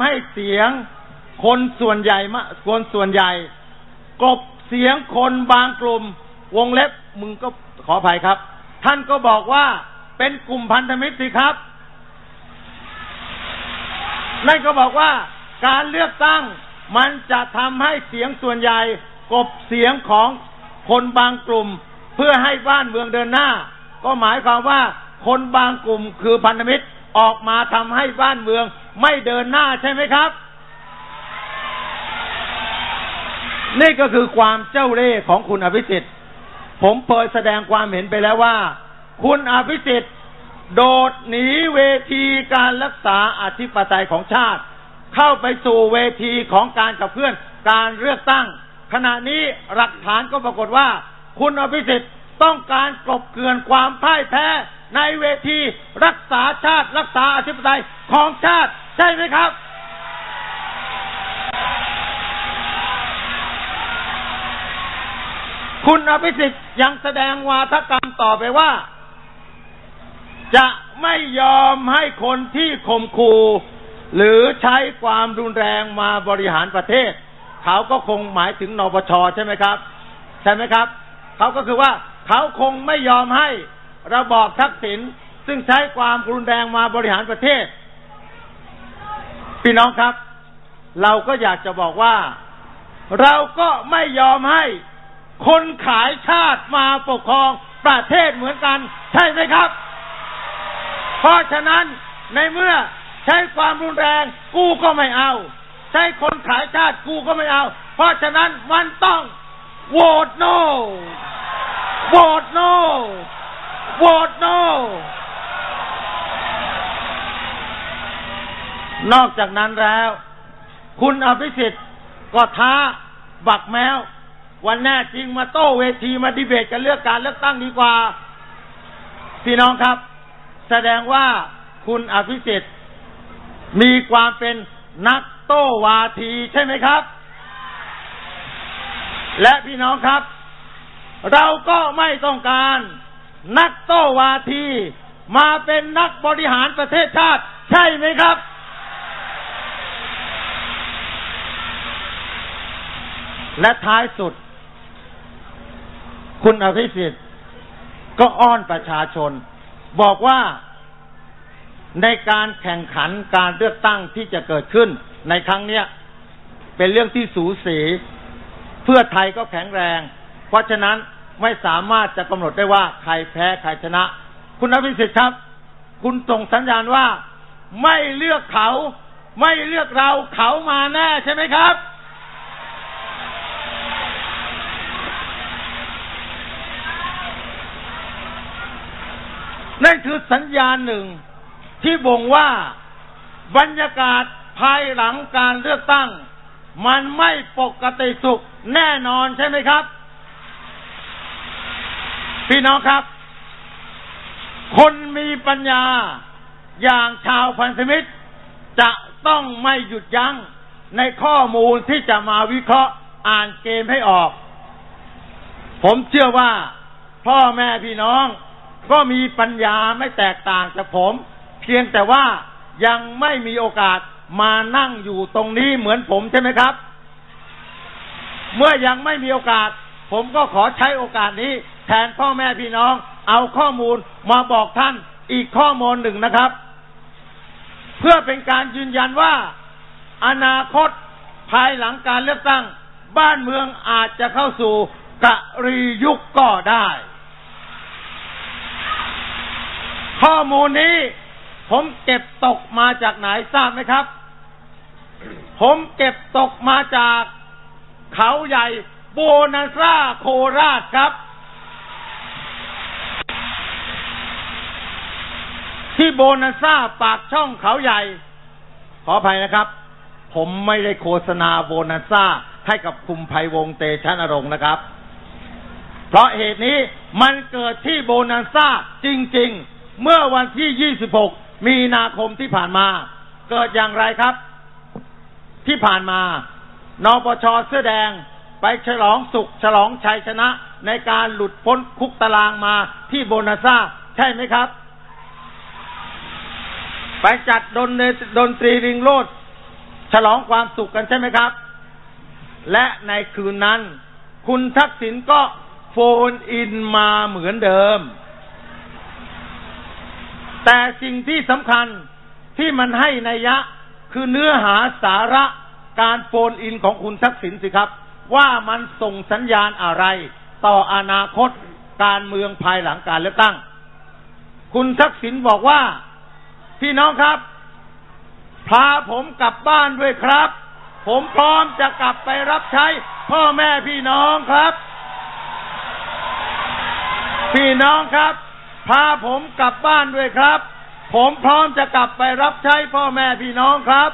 ให้เสียงคนส่วนใหญ่มะคนส่วนใหญ่กลบเสียงคนบางกลุ่ม วงเล็บมึงก็ขออภัยครับ ท่านก็บอกว่าเป็นกลุ่มพันธมิตรสิครับ นั่นก็บอกว่าการเลือกตั้งมันจะทำให้เสียงส่วนใหญ่กบเสียงของคนบางกลุ่ม เพื่อให้บ้านเมืองเดินหน้า ก็หมายความว่าคนบางกลุ่มคือพันธมิตรออกมาทำให้บ้านเมือง ไม่เดินหน้าใช่ไหมครับ นี่ก็คือความเจ้าเล่ห์ของคุณอภิสิทธิ์ ผมเคยแสดงความเห็นไปแล้วว่า คุณอภิสิทธิ์ โดดหนีเวทีการรักษาอธิปไตยของชาติ เข้าไปสู่เวทีของการขับเคลื่อนการเลือกตั้ง ขณะนี้หลักฐานก็ปรากฏว่า คุณอภิสิทธิ์ต้องการกลบเกลื่อนความพ่ายแพ้ในเวทีรักษาชาติรักษาอธิปไตยของชาติ ใช่ไหมครับ คุณอภิสิทธิ์ยังแสดงวาทกรรมต่อไปว่า จะไม่ยอมให้คนที่ข่มขู่หรือใช้ความรุนแรงมาบริหารประเทศ เขาก็คงหมายถึงนปชใช่ไหมครับ ใช่ไหมครับ เขาก็คือว่าเขาคงไม่ยอมให้ระบอบทักษิณซึ่งใช้ความรุนแรงมาบริหารประเทศ พี่น้องครับ เราก็อยากจะบอกว่า เราก็ไม่ยอมให้คนขายชาติมาปกครองประเทศเหมือนกัน ใช่ไหมครับ เพราะฉะนั้นในเมื่อใช้ความรุนแรงกูก็ไม่เอา ใช้คนขายชาติกูก็ไม่เอา เพราะฉะนั้นมันต้องโหวตโนโหวตโนโหวตโน นอกจากนั้นแล้ว คุณอภิสิทธิ์ก็ท้าบักแมว วันแน่จริงมาโต้เวทีมาดีเบตกันเลือกการเลือกตั้งดีกว่า พี่น้องครับ แสดงว่าคุณอภิสิทธิ์มีความเป็นนักโต้วาทีใช่ไหมครับ และพี่น้องครับ เราก็ไม่ต้องการนักโต้วาที มาเป็นนักบริหารประเทศชาติ ใช่ไหมครับ และท้ายสุด คุณอภิสิทธิ์ก็อ้อนประชาชน บอกว่าในการแข่งขันการเลือกตั้งที่จะเกิดขึ้น ในครั้งเนี้ยเป็นเรื่องที่สูสีเพื่อไทยก็แข็งแรง เพราะฉะนั้นไม่สามารถจะกำหนดได้ว่าใครแพ้ใครชนะ คุณอภิสิทธิ์ครับ คุณส่งสัญญาณว่า ไม่เลือกเขา ไม่เลือกเราเขามาแน่ใช่ไหมครับ นั่นคือสัญญาณหนึ่งที่บ่งว่าบรรยากาศภายหลังการเลือกตั้ง มันไม่ปกติสุขแน่นอนใช่ไหมครับ พี่น้องครับ คนมีปัญญาอย่างชาวพันธมิตร จะต้องไม่หยุดยั้งในข้อมูลที่จะมาวิเคราะห์อ่านเกมให้ออก ผมเชื่อว่าพ่อแม่พี่น้อง ก็มีปัญญาไม่แตกต่างจากผม เพียงแต่ว่ายังไม่มีโอกาสมานั่งอยู่ตรงนี้เหมือนผมใช่ไหมครับ เมื่อยังไม่มีโอกาส ผมก็ขอใช้โอกาสนี้ แทนพ่อแม่พี่น้อง เอาข้อมูลมาบอกท่านอีกข้อมูลหนึ่งนะครับ เพื่อเป็นการยืนยันว่า อนาคตภายหลังการเลือกตั้ง บ้านเมืองอาจจะเข้าสู่กะรียุคก็ได้ ข้อมูลนี้ ผมเก็บตกมาจากไหนทราบไหมครับ ผมเก็บตกมาจากเขาใหญ่โบนาซาโคราชครับ ที่โบนาซาปากช่องเขาใหญ่ ขออภัยนะครับ ผมไม่ได้โฆษณาโบนาซาให้กับคุมภัยวงเตชะนรงค์นะครับ เพราะเหตุนี้มันเกิดที่โบนาซาจริง ๆ เมื่อวันที่ 26 มีนาคมที่ผ่านมา เกิดอย่างไรครับ ที่ผ่านมานปชเสื้อแดงไปฉลองสุขฉลองชัยชนะ ในการหลุดพ้นคุกตารางมาที่โบนาซาใช่ไหมครับ ไปจัดดนดนตรีริงโรดฉลองความสุขกันใช่ไหมครับ และในคืนนั้น คุณทักษิณก็โฟนอินมาเหมือนเดิม แต่สิ่งที่สำคัญที่มันให้นัยยะ คือเนื้อหาสาระการโฟนอินของคุณทักษิณสิครับ ว่ามันส่งสัญญาณอะไร ต่ออนาคตการเมืองภายหลังการเลือกตั้ง คุณทักษิณบอกว่า พี่น้องครับ พาผมกลับบ้านด้วยครับ ผมพร้อมจะกลับไปรับใช้ พ่อแม่พี่น้องครับ พี่น้องครับ พาผมกลับบ้านด้วยครับ ผมพร้อมจะกลับไปรับใช้พ่อแม่พี่น้องครับ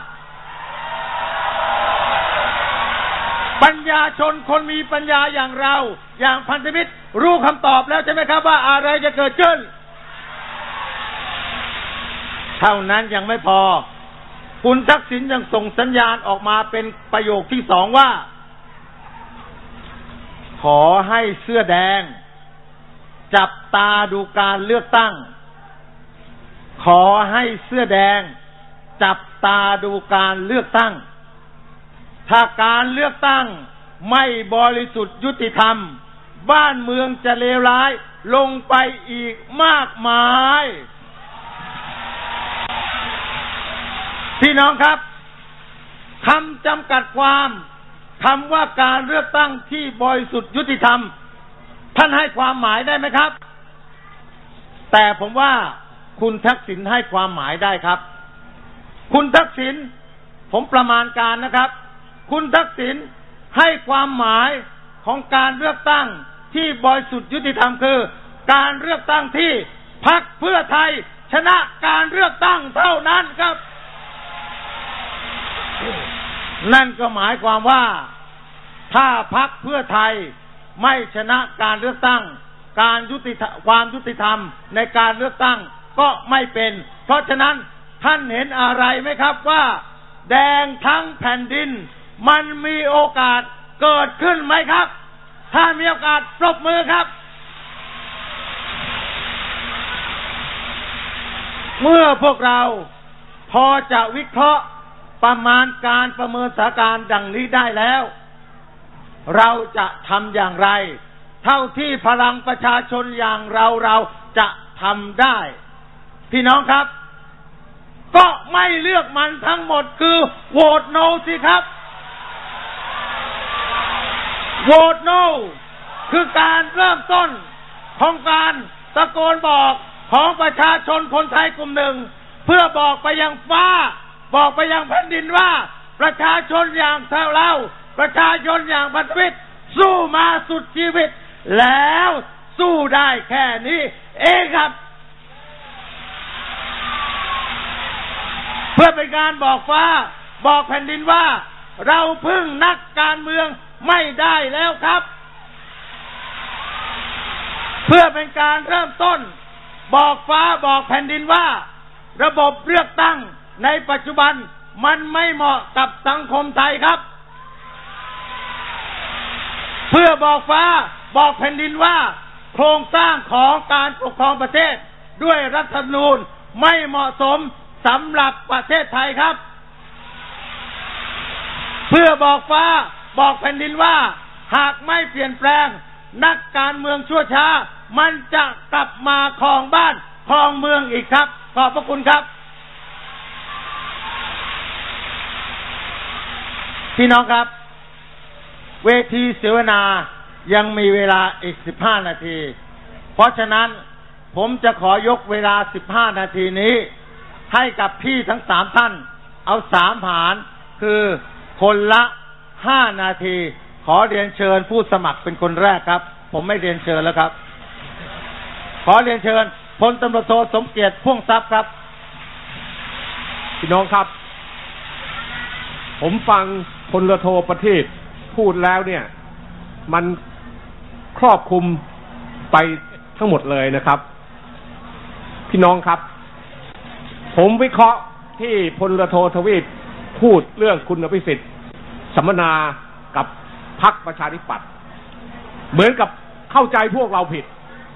ปัญญาชนคนมีปัญญาอย่างเรา อย่างพันธมิตรรู้คำตอบแล้วใช่ไหมครับว่าอะไรจะเกิดขึ้น เท่านั้นยังไม่พอ คุณทักษิณยังส่งสัญญาณออกมาเป็นประโยคที่สองว่า ขอให้เสื้อแดง จับ ตาดูการเลือกตั้ง ขอให้เสื้อแดง จับตาดูการเลือกตั้ง ถ้าการเลือกตั้งไม่บริสุทธิ์ยุติธรรม บ้านเมืองจะเลวร้ายลงไปอีกมากมาย พี่น้องครับคำจำกัดความคำว่าการเลือกตั้งที่บริสุทธิ์ยุติธรรม ท่านให้ความหมายได้ไหมครับ แต่ผมว่าคุณทักษิณให้ความหมายได้ครับ คุณทักษิณผมประมาณการนะครับ คุณทักษิณให้ความหมายของการเลือกตั้งที่บริสุทธิ์ยุติธรรมคือ การเลือกตั้งที่พักเพื่อไทยชนะการเลือกตั้งเท่านั้นครับ นั่นก็หมายความว่าถ้าพักเพื่อไทยไม่ชนะการเลือกตั้ง การยุติธรรมความยุติธรรมในการเลือกตั้งก็ไม่เป็น เพราะฉะนั้นท่านเห็นอะไรไหมครับว่า แดงทั้งแผ่นดิน มันมีโอกาสเกิดขึ้นไหมครับ ถ้ามีโอกาสปรบมือครับ เมื่อพวกเราพอจะวิเคราะห์ประมาณการประเมินสถานการณ์ดังนี้ได้แล้ว เราจะทำอย่างไร เท่าที่พลังประชาชนอย่างเราเราจะทำได้ พี่น้องครับ ก็ไม่เลือกมันทั้งหมดคือโหวตโนสิครับโหวตโนคือการเริ่มต้นของการตะโกนบอกของประชาชนคนไทยกลุ่มหนึ่ง เพื่อบอกไปยังฟ้า บอกไปยังแผ่นดินว่า ประชาชนอย่างเท่าเรา ประชาชนอย่างพันธมิตรสู้มาสุดชีวิต แล้วสู้ได้แค่นี้ เองครับ เพื่อเป็นการบอกฟ้า บอกแผ่นดินว่า เราพึ่งนักการเมืองไม่ได้แล้วครับ เพื่อเป็นการเริ่มต้น บอกฟ้าบอกแผ่นดินว่า ระบบเลือกตั้งในปัจจุบันมันไม่เหมาะกับสังคมไทยครับ เพื่อบอกฟ้า บอกแผ่นดินว่า โครงสร้างของการปกครองประเทศ ด้วยรัฐธรรมนูญไม่เหมาะสมสำหรับประเทศไทยครับ เพื่อบอกฟ้าบอกแผ่นดินว่า หากไม่เปลี่ยนแปลง นักการเมืองชั่วช้า มันจะกลับมาครองบ้านครองเมืองอีกครับ ขอบพระคุณครับ พี่น้องครับ เวทีเสวนา ยังมีเวลาอีกสิบห้านาที เพราะฉะนั้นผมจะขอยกเวลาสิบห้านาทีนี้ ให้กับพี่ทั้งสามท่าน เอาสามผานคือคนละห้านาที ขอเรียนเชิญผู้สมัครเป็นคนแรกครับ ผมไม่เรียนเชิญแล้วครับ ขอเรียนเชิญพลตำรวจโทสมเกียรติพ่วงทรัพย์ครับพี่น้องครับ ผมฟังพลเรือโทประเทศพูดแล้วเนี่ย มัน รอบคลุมไปทั้งหมดเลยนะครับ พี่น้องครับ ผมวิเคราะห์ที่พลรือโททวีปพูดเรื่องคุณอภิสิทธิ์สัมมนากับพักประชาธิปัตย์เหมือนกับเข้าใจพวกเราผิด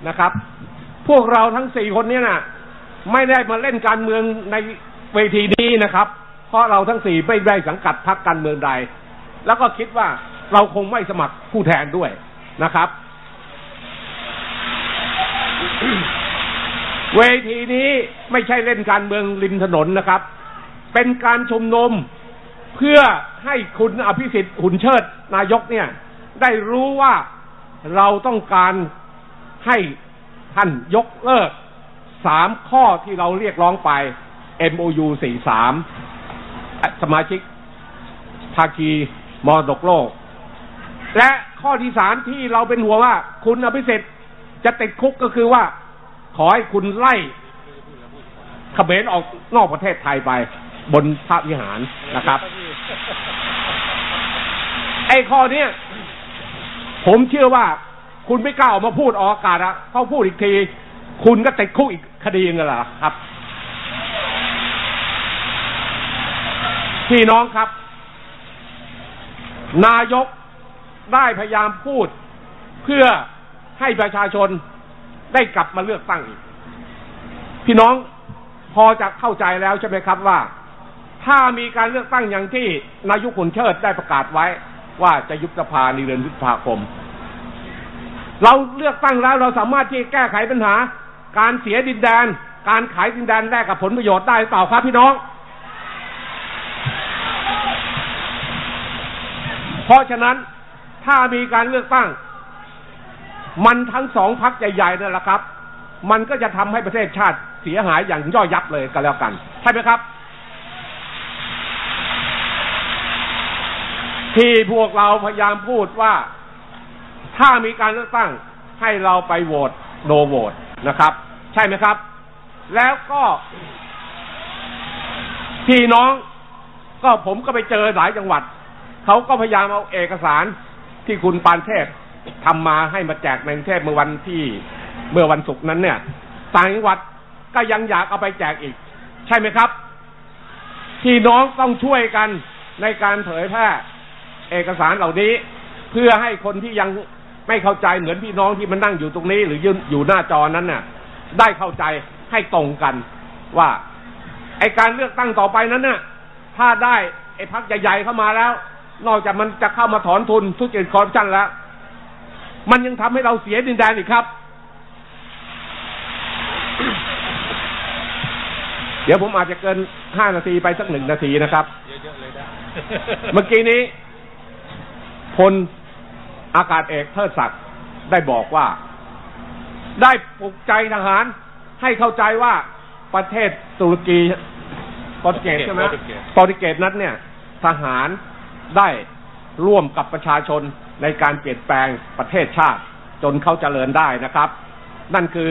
นะครับ พวกเราทั้งสี่คนเนี้นะไม่ได้มาเล่นการเมืองในเวทีนี้นะครับ เพราะเราทั้งสี่ไม่ได้สังกัดพรรคการเมืองใด แล้วก็คิดว่าเราคงไม่สมัครผู้แทนด้วยนะครับ เวทีนี้ไม่ใช่เล่นการเมืองริมถนนนะครับ เป็นการชุมนุมเพื่อให้คุณอภิสิทธิ์หุ่นเชิดนายกเนี่ย ได้รู้ว่าเราต้องการให้ท่านยกเลิกสามข้อที่เราเรียกร้องไป MOU 43 สมาชิกภาคีมรดกโลก และข้อที่สามที่เราเป็นหัวว่า คุณอภิสิทธิ์ จะติดคุกก็คือว่า ขอให้คุณไล่เขมรออกนอกประเทศไทยไป บนพระวิหารนะครับ ไอ้ข้อเนี้ยผมเชื่อว่าคุณไม่กล้าออกมาพูดออกอากาศอะเขาพูดอีกที คุณก็ติดคุกอีกคดีนึงล่ะครับ พี่น้องครับ นายกได้พยายามพูดเพื่อ ให้ประชาชนได้กลับมาเลือกตั้งอีก พี่น้องพอจะเข้าใจแล้วใช่ไหมครับว่า ถ้ามีการเลือกตั้งอย่างที่นายกขุนเชิดได้ประกาศไว้ ว่าจะยุบสภาในเดือนพฤษภาคม เราเลือกตั้งแล้วเราสามารถที่แก้ไขปัญหา การเสียดินแดน การขายดินแดนแลกกับผลประโยชน์ได้หรือเปล่าครับพี่น้อง เพราะฉะนั้นถ้ามีการเลือกตั้ง มันทั้งสองพักใหญ่ๆนั่นแหละครับ มันก็จะทำให้ประเทศชาติเสียหายอย่างย่อยยับเลยกันแล้วกัน ใช่ไหมครับ ที่พวกเราพยายามพูดว่าถ้ามีการเลือกตั้งให้เราไปโหวตโนโหวตนะครับ ใช่ไหมครับ แล้วก็พี่น้องก็ผมก็ไปเจอหลายจังหวัด เขาก็พยายามเอาเอกสารที่คุณปานเทพ ทำมาให้มาแจกในกรุงเทพเมื่อวันที่เมื่อวันศุกร์นั้นเนี่ยต่างจังหวัดก็ยังอยากเอาไปแจกอีก ใช่ไหมครับ พี่น้องต้องช่วยกันในการเผยแพร่เอกสารเหล่านี้ เพื่อให้คนที่ยังไม่เข้าใจเหมือนพี่น้องที่มันนั่งอยู่ตรงนี้ หรือยืนอยู่หน้าจอนั้นน่ะ ได้เข้าใจให้ตรงกันว่าไอการเลือกตั้งต่อไปนั้นน่ะ ถ้าได้ไอพักใหญ่ๆเข้ามาแล้ว นอกจากมันจะเข้ามาถอนทุนทุจริตคอร์รัปชันแล้ว มันยังทำให้เราเสียดินแดนอีกครับ เดี๋ยวผมอาจจะเกินห้านาทีไปสักหนึ่งนาทีนะครับเยอะๆเลยได้เมื่อกี้นี้พลอากาศเอกเทิดศักดิ์ได้บอกว่า ได้ปลุกใจทหาร ให้เข้าใจว่าประเทศตุรกีโปรตุเกสใช่ไหมโปรตุเกสโปรตุเกสนั้นเนี่ย ทหารได้ร่วมกับประชาชน ในการเปลี่ยนแปลงประเทศชาติ จนเขาเจริญได้นะครับ นั่นคือ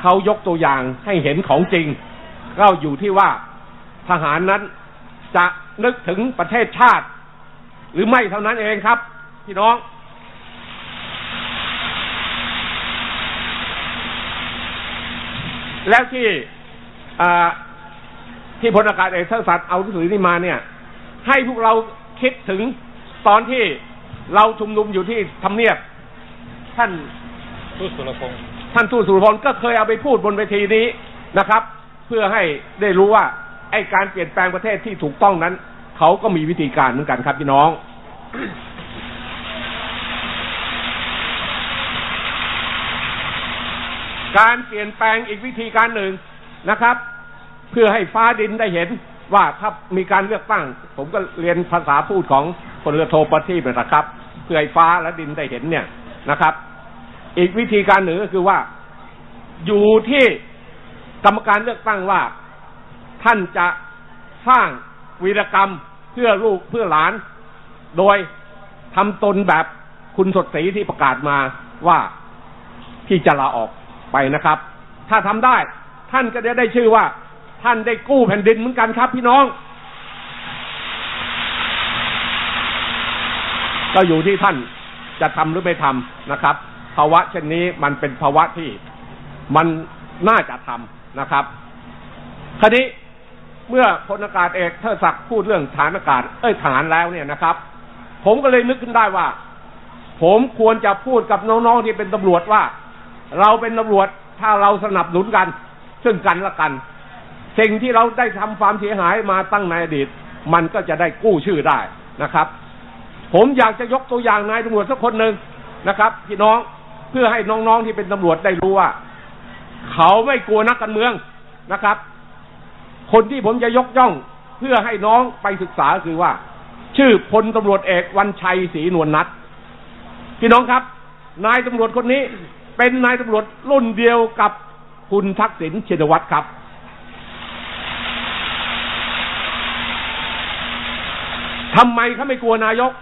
เขายกตัวอย่างให้เห็นของจริง ก็อยู่ที่ว่าทหารนั้นจะนึกถึงประเทศชาติ หรือไม่เท่านั้นเองครับ พี่น้อง แล้วที่ที่พลอากาศเอกเทิดศักดิ์เอาหนังสือนี้มาเนี่ย ให้พวกเราคิดถึงตอนที่ เราชุมนุมอยู่ที่ทำเนียบ ท่านทูตสุรพงศ์ท่านทูตสุรพลก็เคยเอาไปพูดบนเวทีนี้นะครับ เพื่อให้ได้รู้ว่าไอ้การเปลี่ยนแปลงประเทศที่ถูกต้องนั้น เขาก็มีวิธีการเหมือนกันครับพี่น้อง การเปลี่ยนแปลงอีกวิธีการหนึ่งนะครับ เพื่อให้ฟ้าดินได้เห็นว่าถ้ามีการเลือกตั้ง ผมก็เรียนภาษาพูดของ พลเรือโทประทีปนะครับ เพื่อให้ฟ้าและดินได้เห็นเนี่ยนะครับ อีกวิธีการหนึ่งก็คือว่าอยู่ที่กรรมการเลือกตั้งว่า ท่านจะสร้างวีรกรรมเพื่อลูกเพื่อหลาน โดยทำตนแบบคุณสดศรีที่ประกาศมาว่าที่จะลาออกไปนะครับ ถ้าทำได้ ท่านก็จะได้ชื่อว่า ท่านได้กู้แผ่นดินเหมือนกันครับพี่น้อง ก็อยู่ที่ท่านจะทำหรือไม่ทำนะครับ ภาวะเช่นนี้มันเป็นภาวะที่มันน่าจะทำนะครับคราวนี้เมื่อพลอากาศเอกเทิดศักดิ์พูดเรื่องฐานอากาศ เอ้ยฐานแล้วเนี่ยนะครับ ผมก็เลยนึกขึ้นได้ว่า ผมควรจะพูดกับน้องๆที่เป็นตำรวจว่า เราเป็นตำรวจถ้าเราสนับสนุนกัน ซึ่งกันและกัน สิ่งที่เราได้ทำความเสียหายมาตั้งในอดีต มันก็จะได้กู้ชื่อได้นะครับ ผมอยากจะยกตัวอย่างนายตำรวจสักคนหนึ่งนะครับพี่น้องเพื่อให้น้องๆที่เป็นตำรวจได้รู้ว่า เขาไม่กลัวนักการเมืองนะครับ คนที่ผมจะยกย่องเพื่อให้น้องไปศึกษาคือว่า ชื่อพลตำรวจเอกวันชัยศรีนวลนัทพี่น้องครับ นายตำรวจคนนี้เป็นนายตำรวจรุ่นเดียวกับคุณทักษิณชินวัตรครับ ทำไมเขาไม่กลัวนายก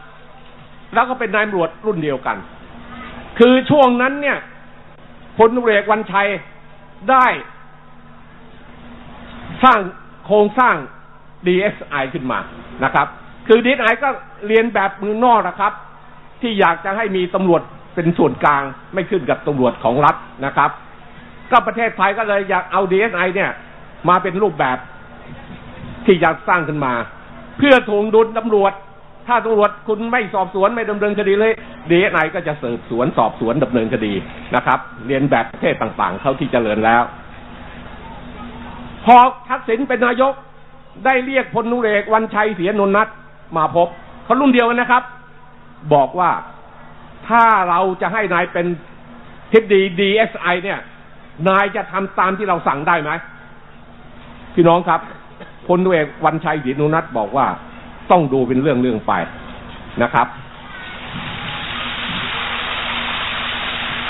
แล้วก็เป็นนายตำรวจรุ่นเดียวกัน คือช่วงนั้นเนี่ยพลตรวจเอวันชัยได้สร้างโครงสร้าง DSI ขึ้นมานะครับ คือ DSI ก็เรียนแบบเมืองนอกนะครับ ที่อยากจะให้มีตำรวจเป็นส่วนกลางไม่ขึ้นกับตำรวจของรัฐนะครับ ก็ประเทศไทยก็เลยอยากเอา DSI เนี่ย มาเป็นรูปแบบที่อยากสร้างขึ้นมา เพื่อทวงดุลตำรวจ ถ้าตำรวจคุณไม่สอบสวนไม่ดำเนินคดีเลย DSI ก็จะสืบสวนสอบสวนดำเนินคดีนะครับ เรียนแบบประเทศต่างๆเขาที่เจริญแล้ว พอทักษิณเป็นนายกได้เรียกพลนุเรกวันชัยเสียนนนัทมาพบเขารุ่นเดียวกันนะครับ บอกว่าถ้าเราจะให้นายเป็นทิบดี DSI เนี่ย นายจะทำตามที่เราสั่งได้ไหมพี่น้องครับพลนุเรกวันชัยเสียนนนัทบอกว่า ต้องดูเป็นเรื่องเรื่องไปนะครับ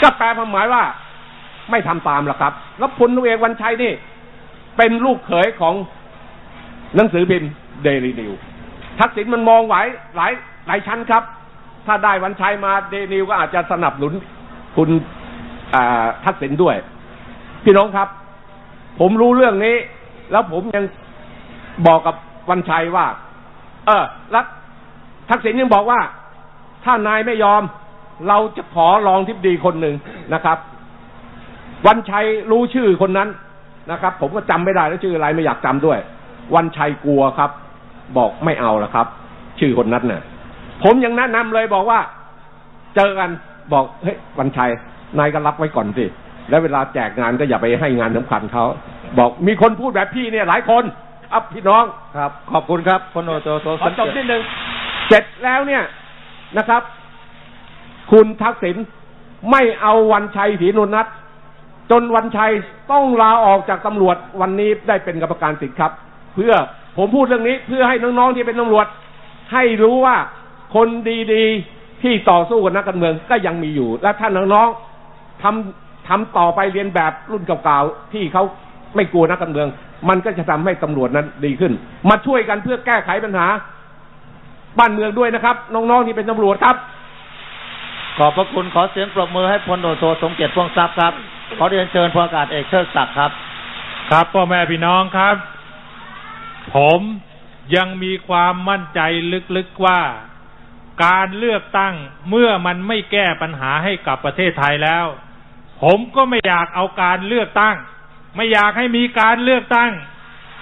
ก็แปลความหมายว่า ไม่ทำตามหรอกครับ แล้วพลนุเรกวันชัยนี่ เป็นลูกเขยของหนังสือพิมพ์เดลีนิวทักษิณมันมองไหวหลายหลายชั้นครับ ถ้าได้วันชัยมาเดลีนิวก็อาจจะสนับสนุนคุณทักษิณด้วย พี่น้องครับ ผมรู้เรื่องนี้ แล้วผมยังบอกกับวันชัยว่า เออแล้วทักษิณยังบอกว่า ถ้านายไม่ยอม เราจะขอรองทิบดีคนหนึ่งนะครับ วันชัยรู้ชื่อคนนั้นนะครับ ผมก็จำไม่ได้แล้วชื่ออะไรไม่อยากจำด้วย วันชัยกลัวครับ บอกไม่เอาละครับ ชื่อคนนั้นเนี่ยผมยังแนะนำเลยบอกว่า เจอกันบอกเฮ้ยวันชัยนายก็รับไว้ก่อนสิแล้วเวลาแจกงานก็อย่าไปให้งานสำคัญเขาบอกมีคนพูดแบบพี่เนี่ยหลายคน ครับพี่น้องครับ ขอบคุณครับพลโอโตโตขอจบนิดนึงเสร็จแล้วเนี่ยนะครับ คุณทักษิณไม่เอาวันชัยศรีนุนัทจนวันชัยต้องลาออกจากตำรวจวันนี้ได้เป็นกรรมการสิทธิ์ครับ เพื่อผมพูดเรื่องนี้เพื่อให้น้องๆที่เป็นตำรวจ ให้รู้ว่าคนดีๆที่ต่อสู้กับนักการเมืองก็ยังมีอยู่ และถ้าน้องๆทำทำต่อไปเรียนแบบรุ่นเก่าๆที่เขาไม่กลัวนักการเมือง มันก็จะทำให้ตำรวจนั้นดีขึ้น มาช่วยกันเพื่อแก้ไขปัญหา บ้านเมืองด้วยนะครับ น้องๆที่เป็นตำรวจครับ ขอบพระคุณขอเสียงปรบมือให้พลโอโทสมเกียรติพวงทรัพย์ครับ ขอเรียนเชิญพลอากาศเอกเชิดศักดิ์ครับ ครับพ่อแม่พี่น้องครับ ผมยังมีความมั่นใจลึกๆว่าการเลือกตั้งเมื่อมันไม่แก้ปัญหาให้กับประเทศไทยแล้ว ผมก็ไม่อยากเอาการเลือกตั้ง ไม่อยากให้มีการเลือกตั้ง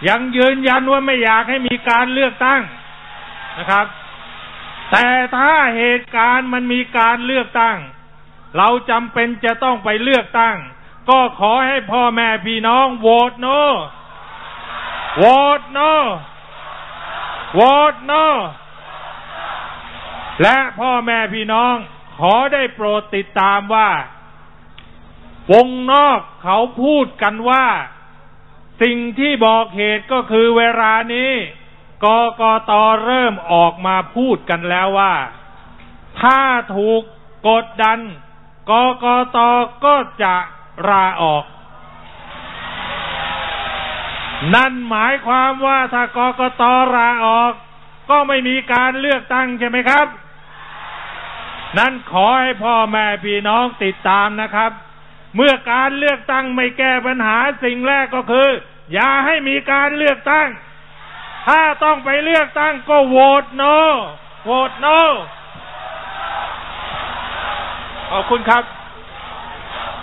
ยังยืนยันว่าไม่อยากให้มีการเลือกตั้งนะครับ แต่ถ้าเหตุการณ์มันมีการเลือกตั้ง เราจำเป็นจะต้องไปเลือกตั้ง ก็ขอให้พ่อแม่พี่น้องโหวตโนโหวตโนโหวตโนและพ่อแม่พี่น้องขอได้โปรดติดตามว่า วงนอกเขาพูดกันว่า สิ่งที่บอกเหตุก็คือเวลานี้กกตเริ่มออกมาพูดกันแล้วว่า ถ้าถูกกดดันกกตก็จะลาออก นั่นหมายความว่าถ้ากกตลาออก ก็ไม่มีการเลือกตั้งใช่ไหมครับ นั่นขอให้พ่อแม่พี่น้องติดตามนะครับ เมื่อการเลือกตั้งไม่แก้ปัญหาสิ่งแรกก็คือ อย่าให้มีการเลือกตั้ง ถ้าต้องไปเลือกตั้งก็โหวตโนโหวตโนขอบคุณครับ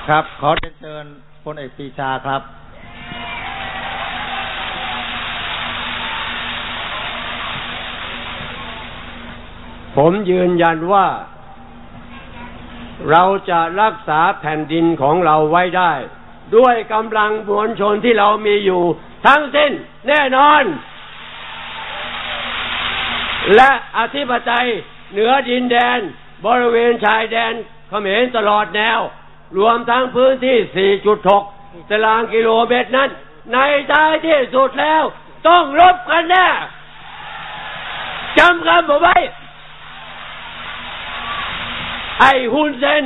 ครับ ขอเรียนเชิญพลเอกปรีชาครับผมยืนยันว่า เราจะรักษาแผ่นดินของเราไว้ได้ ด้วยกำลังมวลชนที่เรามีอยู่ ทั้งสิ้นแน่นอน และอธิปไตยเหนือดินแดน บริเวณชายแดนเขมรตลอดแนว รวมทั้งพื้นที่ 4.6 ตารางกิโลเมตรนั้น ในท้ายที่สุดแล้ว ต้องรบกันแน่จำคำผมไว้ ไอ้ฮุนเซน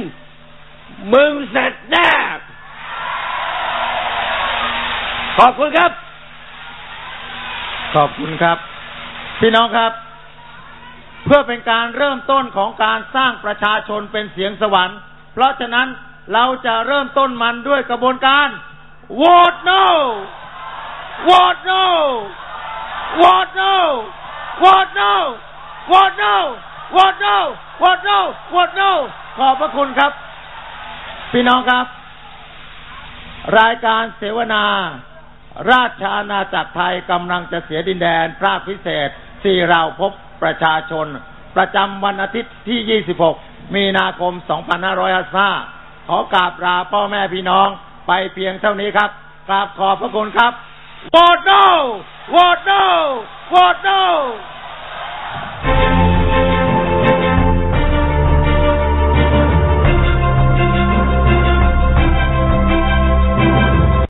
มึงเสร็จแน่ขอบคุณครับ ขอบคุณครับ พี่น้องครับ เพื่อเป็นการเริ่มต้นของการสร้างประชาชนเป็นเสียงสวรรค์ เพราะฉะนั้นเราจะเริ่มต้นมันด้วยกระบวนการโหวต no โหวต no โหวต no โหวต no โหวต no โห วต no โหวต no โหวต no ขอบพระคุณครับ พี่น้องครับ รายการเสวนา ราชอาณาจักรไทยกำลังจะเสียดินแดนภาคพิเศษที่เราพบประชาชน ประจำวันอาทิตย์ที่ 26 มีนาคม 2555 ขอกราบลาพ่อแม่พี่น้องไปเพียงเท่านี้ครับกราบขอบพระคุณครับวต no โหวต no โหวต no